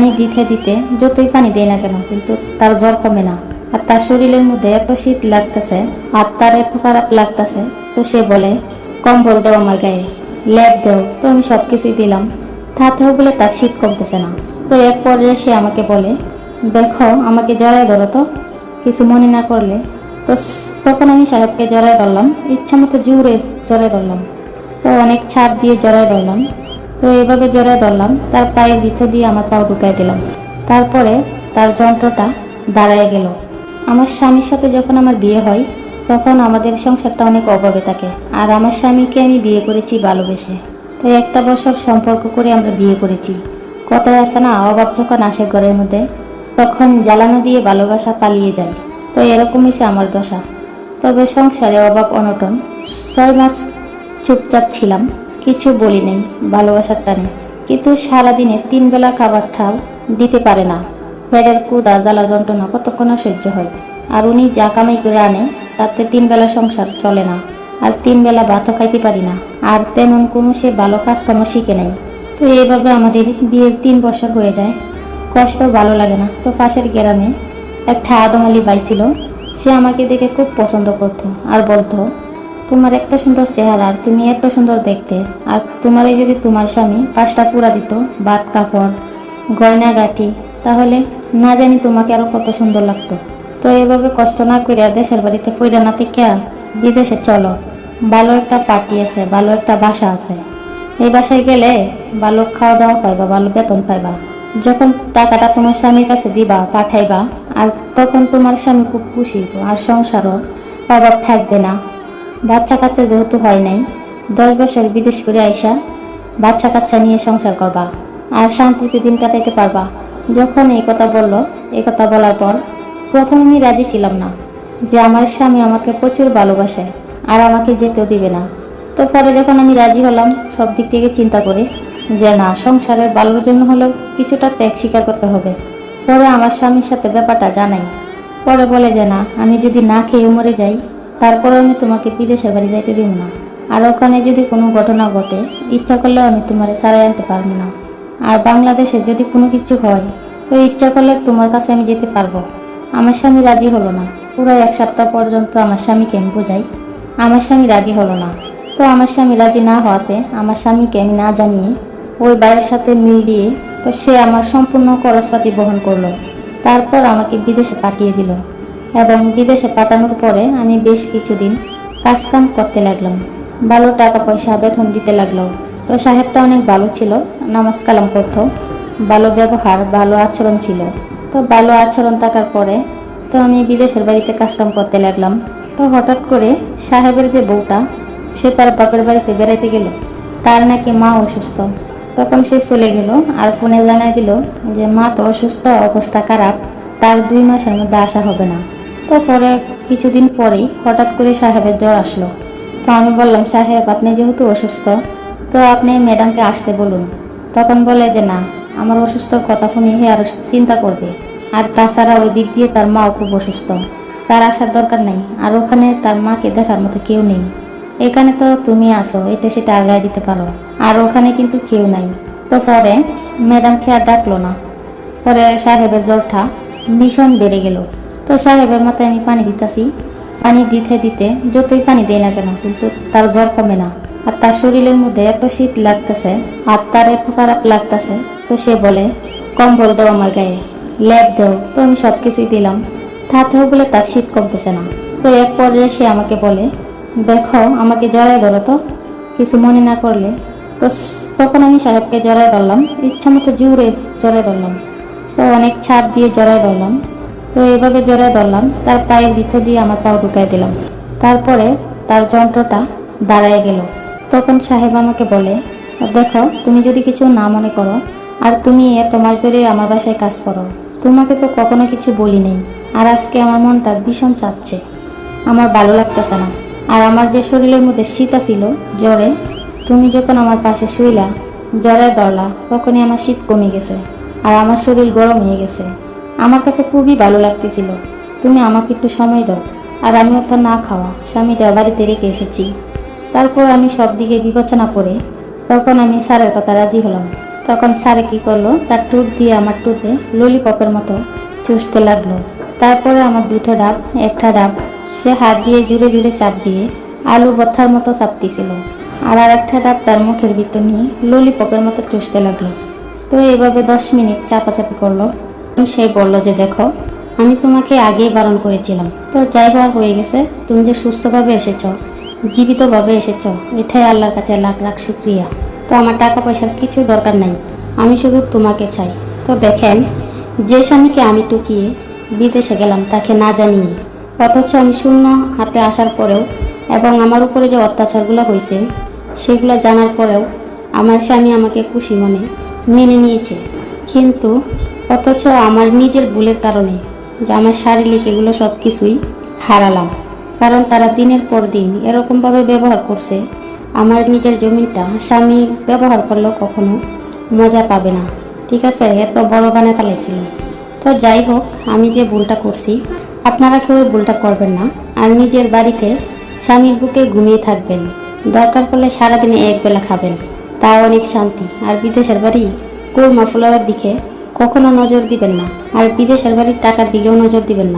পানি দিতে দিতে যতই পানি দেয় না কেন, কিন্তু তার জ্বর কমে না। আর তার শরীরের মধ্যে এত শীত লাগতেছে, আর তার এত খারাপ লাগতেছে, তো সে বলে, কম্বল দাও আমার গায়ে ল্যাব দাও, তো আমি সব কিছুই দিলাম। তাতেও বলে তার শীত কমতেছে না। তো এক পর্যায়ে সে আমাকে বলে, দেখো, আমাকে জড়ায় ধরো তো। কিছু মনে না করলে, তো তখন আমি সাহেবকে জড়ায় ধরলাম ইচ্ছা মতো জুড়ে জড়ায় ধরলাম। তো অনেক ছাপ দিয়ে জড়ায় ধরলাম। তো এইভাবে জড়ায় ধরলাম, তার পায়ের ভিতর দিয়ে আমার পাও ঢুকাই দিলাম। তারপরে তার যন্ত্রটা দাঁড়ায় গেল। আমার স্বামীর সাথে যখন আমার বিয়ে হয়, তখন আমাদের সংসারটা অনেক অভাবে থাকে। আর আমার স্বামীকে আমি বিয়ে করেছি ভালোবেসে। তো একটা বছর সম্পর্ক করে আমরা বিয়ে করেছি। কথায় আসে না, অভাব যখন আসে ঘরের মধ্যে, তখন জ্বালানো দিয়ে ভালোবাসা পালিয়ে যায়। তো এরকমই সে আমার দশা। তবে সংসারে অভাব অনটন। ছয় মাস চুপচাপ ছিলাম। কিছু বলি নেই, ভালোবাসার টানে। কিন্তু সারাদিনে তিন বেলা খাবারটাও দিতে পারে না। পেটের কুদা জ্বালা যন্ত্রণা কতক্ষণ সহ্য হয়। আর উনি যা কামাই করে আনে, তাতে তিন বেলা সংসার চলে না। আর তিন বেলা ভাতও খাইতে পারি না। আর তেমন কোনো সে ভালো কাজকর্ম শিখে নাই। তো এইভাবে আমাদের বিয়ের তিন বছর হয়ে যায়। কষ্ট ভালো লাগে না। তো পাশের গ্রামে একটা আদমালি বাই ছিল। সে আমাকে দেখে খুব পছন্দ করতো। আর বলতো তোমার এত সুন্দর চেহারা আর তুমি এত সুন্দর দেখতে। আর তোমারই যদি তোমার স্বামী পাঁচটা পুরা দিত বাদ কাপড়, গয়না গাটি, তাহলে না জানি তোমাকে আরও কত সুন্দর লাগতো। তো এভাবে কষ্ট না করে দেশের বাড়িতে ফইরা না থেকে বিদেশে চলো। ভালো একটা পার্টি আছে, ভালো একটা বাসা আছে। এই বাসায় গেলে ভালো খাওয়া দাওয়া পাইবা, ভালো বেতন পাইবা। যখন টাকাটা তোমার স্বামীর কাছে দিবা, পাঠাইবা, আর তখন তোমার স্বামী খুব খুশি, আর সংসারও অভাব থাকবে না। বাচ্চা কাচ্চা যেহেতু হয় নাই, দশ বছর বিদেশ করে আইসা বাচ্চা কাচ্চা নিয়ে সংসার করবা আর শান্তিতে দিন কাটাইতে পারবা। যখন এই কথা বলল, এই কথা বলার পর প্রথমে আমি রাজি ছিলাম না যে আমার স্বামী আমাকে প্রচুর ভালোবাসে আর আমাকে যেতেও দিবে না। তো পরে যখন আমি রাজি হলাম, সব দিক থেকে চিন্তা করে যে না, সংসারের ভালোর জন্য হলেও কিছুটা ত্যাগ স্বীকার করতে হবে। পরে আমার স্বামীর সাথে ব্যাপারটা জানাই। পরে বলে যে না, আমি যদি না খেয়ে মরে যাই তারপরে আমি তোমাকে বিদেশের বাড়ি যাইতে দিব না। আর ওখানে যদি কোনো ঘটনা ঘটে, ইচ্ছা করলেও আমি তোমার সারাই আনতে পারব না। আর বাংলাদেশে যদি কোনো কিছু হয় তো ইচ্ছা করলে তোমার কাছে আমি যেতে পারব। আমার স্বামী রাজি হলো না। পুরো এক সপ্তাহ পর্যন্ত আমার স্বামীকে আমি বোঝাই, আমার স্বামী রাজি হলো না। তো আমার স্বামী রাজি না হওয়াতে আমার স্বামীকে আমি না জানিয়ে, ওই বাইরের সাথে মিল দিয়ে, তো সে আমার সম্পূর্ণ খরচপাতি বহন করল। তারপর আমাকে বিদেশে পাঠিয়ে দিল। এবং বিদেশে পাঠানোর পরে আমি বেশ কিছুদিন কাজকাম করতে লাগলাম। ভালো টাকা পয়সা বেতন দিতে লাগল। তো সাহেবটা অনেক ভালো ছিল, নামাজ কালাম করতো, ভালো ব্যবহার, ভালো আচরণ ছিল। তো ভালো আচরণ থাকার পরে তো আমি বিদেশের বাড়িতে কাজকাম করতে লাগলাম। তো হঠাৎ করে সাহেবের যে বউটা, সে তার বাপের বাড়িতে বেড়াইতে গেল। তার নাকি মা অসুস্থ। তখন সে চলে গেল আর ফোনে জানাই দিল যে, মা তো অসুস্থ, অবস্থা খারাপ। তার দুই মাসের মধ্যে আসা হবে না। তো পরে, কিছুদিন পরেই হঠাৎ করে সাহেবের জ্বর আসলো। তো আমি বললাম, সাহেব, আপনি যেহেতু অসুস্থ, তো আপনি ম্যাডামকে আসতে বলুন। তখন বলে যে, না, আমার অসুস্থর কথা শুনে হে আরও চিন্তা করবে। আর তাছাড়া ওই দিক দিয়ে তার মাও খুব অসুস্থ। তার আসার দরকার নেই, আর ওখানে তার মাকে দেখার মতো কেউ নেই। এখানে তো তুমি আসো এটা সেটা আগায় দিতে পারো। আর ওখানে কিন্তু কেউ নাই। তো পরে ম্যাডামকে আর ডাকলো না। পরে সাহেবের জ্বরটা ভীষণ বেড়ে গেল। তো সাহেবের মাথায় আমি পানি দিতেছি। পানি দিতে দিতে যতই পানি দেয় না কেন, কিন্তু তার জ্বর কমে না। আর তার শরীরের মধ্যে এত শীত লাগতেছে, আর তার এত খারাপ লাগতেছে, তো সে বলে, কম্বল দাও আমার গায়ে, ল্যাব দাও, তো আমি সব কিছুই দিলাম। তাতেও বলে তার শীত কমতেছে না। তো এক পর্যায়ে সে আমাকে বলে, দেখো, আমাকে জড়ায় ধরো তো। কিছু মনে না করলে, তো তখন আমি সাহেবকে জড়ায় ধরলাম ইচ্ছা মতো জুড়ে জড়ায় ধরলাম। তো অনেক ছাপ দিয়ে জড়ায় ধরলাম। তো এইভাবে জড়ায় ধরলাম, তার পায়ের ভিতর দিয়ে আমার পাও ঢুকাই দিলাম। তারপরে তার যন্ত্রটা দাঁড়ায় গেল। তখন সাহেব আমাকে বলে, দেখো, তুমি যদি কিছু না মনে করো, আর তুমি এত মাস ধরে আমার বাসায় কাজ করো, তোমাকে তো কখনো কিছু বলি নেই। আর আজকে আমার মনটা ভীষণ চাচ্ছে। আমার ভালো লাগতেছে না। আর আমার যে শরীরের মধ্যে শীত ছিল জ্বরে, তুমি যখন আমার পাশে শুইলা, জ্বরে দরলা তখনই আমার শীত কমে গেছে। আর আমার শরীর গরম হয়ে গেছে। আমার কাছে খুবই ভালো লাগতেছিল। তুমি আমাকে একটু সময় দাও। আর আমি তো না খাওয়া স্বামীটা বাড়িতে রেখে এসেছি। তারপর আমি সব দিকে বিবেচনা করে তখন আমি স্যারের কথা রাজি হলাম। তখন স্যারে কী করল? তার টুট দিয়ে আমার টুটে ললিপপের মতো চুষতে লাগল। তারপরে আমার দুটো ডাব, একটা ডাব, সে হাত দিয়ে জুড়ে জুড়ে চাপ দিয়ে আলু বথার মতো চাপতেছিল। আর আর একটা ডাব তার মুখের ভিতর নিয়ে ললিপপের মতো চুষতে লাগল। তো এইভাবে দশ মিনিট চাপাচাপি করল। সে বলল যে, দেখো, আমি তোমাকে আগেই বারণ করেছিলাম। তো যাই হওয়ার হয়ে গেছে। তুমি যে সুস্থভাবে এসেছ, জীবিতভাবে এসেছ, এটাই আল্লাহর কাছে লাখ লাখ শুক্রিয়া। তো আমার টাকা পয়সার কিছু দরকার নাই। আমি শুধু তোমাকে চাই। তো দেখেন, যে স্বামীকে আমি টুকিয়ে বিদেশে গেলাম, তাকে না জানিয়ে, অথচ আমি শূন্য হাতে আসার পরেও এবং আমার উপরে যে অত্যাচারগুলো হয়েছে সেগুলো জানার পরেও আমার স্বামী আমাকে খুশি মনে মেনে নিয়েছে। কিন্তু অথচ আমার নিজের ভুলের কারণে যে আমার শারীরিক এগুলো সব কিছুই হারালাম। কারণ তারা দিনের পর দিন এরকমভাবে ব্যবহার করছে, আমার নিজের জমিটা স্বামী ব্যবহার করলেও কখনো মজা পাবে না। ঠিক আছে, এত বড় বানায় ফেলাইছিল তো যাই হোক, আমি যে ভুলটা করছি, আপনারা কেউ ভুলটা করবেন না। আর নিজের বাড়িতে স্বামীর বুকে ঘুমিয়ে থাকবেন। দরকার পড়লে সারাদিনে এক বেলা খাবেন। তা অনেক শান্তি। আর বিদেশের বাড়ি কোরমা মাফলার দিকে কখনো নজর দিবেন না, আর বিদেশের বাড়ির টাকার দিকেও নজর দিবেন না।